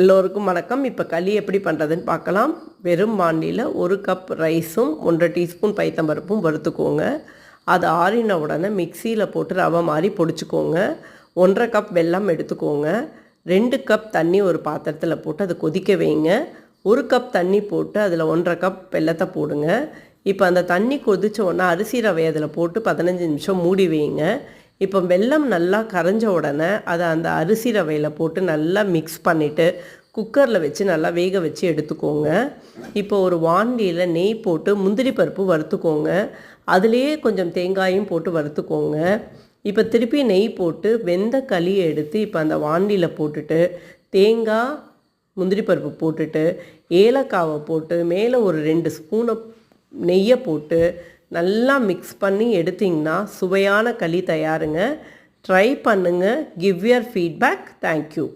எல்லோருக்கும் வணக்கம். இப்போ களி எப்படி பண்ணுறதுன்னு பார்க்கலாம். வெறும் வாண்டியில் ஒரு கப் ரைஸும் ஒன்றரை டீஸ்பூன் பைத்தம்பருப்பும் வறுத்துக்கோங்க. அது ஆறின உடனே மிக்சியில் போட்டு ரவை மாதிரி பொடிச்சுக்கோங்க. ஒன்றரை கப் வெல்லம் எடுத்துக்கோங்க. ரெண்டு கப் தண்ணி ஒரு பாத்திரத்தில் போட்டு அதை கொதிக்க வைங்க. ஒரு கப் தண்ணி போட்டு அதில் ஒன்றரை கப் வெல்லத்தை போடுங்க. இப்போ அந்த தண்ணி கொதித்த உடனே அரிசி ரவை அதில் போட்டு பதினஞ்சு நிமிஷம் மூடி வைங்க. இப்போ வெல்லம் நல்லா கரைஞ்ச உடனே அதை அந்த அரிசி ரவையில் போட்டு நல்லா மிக்ஸ் பண்ணிவிட்டு குக்கரில் வச்சு நல்லா வேக வச்சு எடுத்துக்கோங்க. இப்போ ஒரு வாண்டியில் நெய் போட்டு முந்திரி பருப்பு வறுத்துக்கோங்க. அதுலேயே கொஞ்சம் தேங்காயும் போட்டு வறுத்துக்கோங்க. இப்போ திருப்பி நெய் போட்டு வெந்த களியை எடுத்து இப்போ அந்த வாண்டியில் போட்டுட்டு தேங்காய் முந்திரி பருப்பு போட்டுட்டு ஏலக்காவை போட்டு மேலே ஒரு ரெண்டு ஸ்பூனை நெய்யை போட்டு நல்லா மிக்ஸ் பண்ணி எடுத்திங்கன்னா சுவையான களி தயாருங்க. ட்ரை பண்ணுங்கள் give your feedback thank you